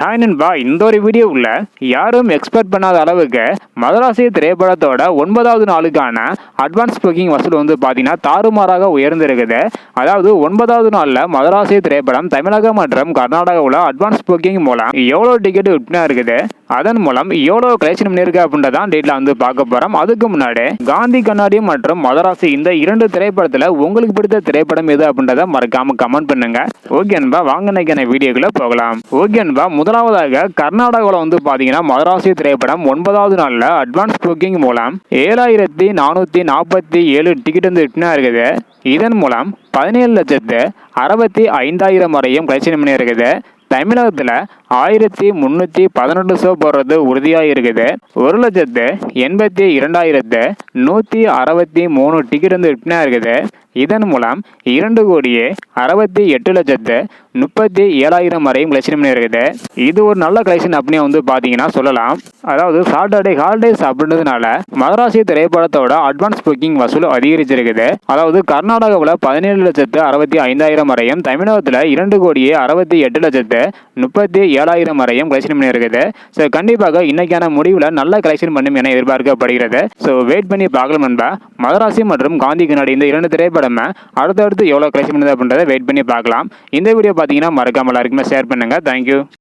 Hi நண்பா இந்த ஒரு வீடியோவில் யாரும் எக்ஸ்பெக்ட் பண்ணாத அளவுக்கு மதராசி திரைப்படத்தோட ஒன்பதாவது நாளுக்கான அட்வான்ஸ் புக்கிங் வசூல் வந்து பார்த்தீங்கன்னா தாறுமாறாக உயர்ந்திருக்குது. அதாவது ஒன்பதாவது நாளில் மதராசி திரைப்படம் தமிழகம் மற்றும் கர்நாடகாவில் அட்வான்ஸ் புக்கிங் மூலம் எவ்வளோ டிக்கெட் விற்பனை இருக்குது? அதன் மூலம் எவ்வளோ கலெக்ஷன் பண்ணியிருக்கு அப்படின்றதான் டேட்டில் வந்து பார்க்க போகிறோம் அதுக்கு முன்னாடி காந்தி கண்ணாடி மற்றும் மதராசி இந்த இரண்டு திரைப்படத்தில் உங்களுக்கு பிடித்த திரைப்படம் எது அப்படின்றத மறக்காம கமெண்ட் பண்ணுங்க. ஓகே அன்பா வாங்க வீடியோக்குள்ளே வீடியோக்குள்ள போகலாம். ஓகே அன்பா முதலாவதாக கர்நாடகாவில் வந்து பார்த்தீங்கன்னா மதராசி திரைப்படம் ஒன்பதாவது நாளில் அட்வான்ஸ் புக்கிங் மூலம் ஏழாயிரத்தி நானூற்றி நாற்பத்தி ஏழு டிக்கெட் வந்து விட்டுனா இருக்குது. இதன் மூலம் பதினேழு லட்சத்து அறுபத்தி ஐந்தாயிரம் வரையும் கலெக்ஷன் பண்ணி இருக்குது தமிழகத்தில் ஆயிரத்தி முந்நூற்றி பதினெட்டு ஷோ போடுறது உறுதியாக இருக்குது ஒரு லட்சத்து எண்பத்தி இரண்டாயிரத்து நூற்றி அறுபத்தி மூணு டிக்கெட் வந்து விற்பனை இருக்குது இதன் மூலம் இரண்டு கோடியே அறுபத்தி எட்டு லட்சத்து முப்பத்தி ஏழாயிரம் வரையும் கலெக்ஷன் பண்ணி இருக்குது இது ஒரு நல்ல கலெக்ஷன் அப்படின்னு வந்து பார்த்தீங்கன்னா சொல்லலாம். அதாவது சாட்டர்டே ஹாலிடேஸ் அப்படின்றதுனால மதராசி திரைப்படத்தோட அட்வான்ஸ் புக்கிங் வசூல் அதிகரிச்சிருக்குது. அதாவது கர்நாடகாவில் பதினேழு லட்சத்து அறுபத்தி ஐந்தாயிரம் வரையும் தமிழகத்தில் இரண்டு கோடியே அறுபத்தி எட்டு லட்சத்து முப்பத்தி ஏழாயிரம் வரையும் கலெக்ஷன் பண்ணியிருக்குது. ஸோ கண்டிப்பாக இன்னைக்கான முடிவில் நல்ல கலெக்ஷன் பண்ணும் என எதிர்பார்க்கப்படுகிறது. ஸோ வெயிட் பண்ணி பார்க்கலாம் நண்பா. மதராசி மற்றும் காந்தி கண்ணாடி இந்த இரண்டு திரைப்படமே அடுத்தடுத்து எவ்வளோ கலெக்ஷன் பண்ணுது அப்படின்றத வெயிட் பண்ணி பார்க்கலாம். இந்த வீடியோ பார்த்தீங்கன்னா மறக்காமல் எல்லாருக்குமே ஷேர் பண்ணுங்கள் தேங்க்யூ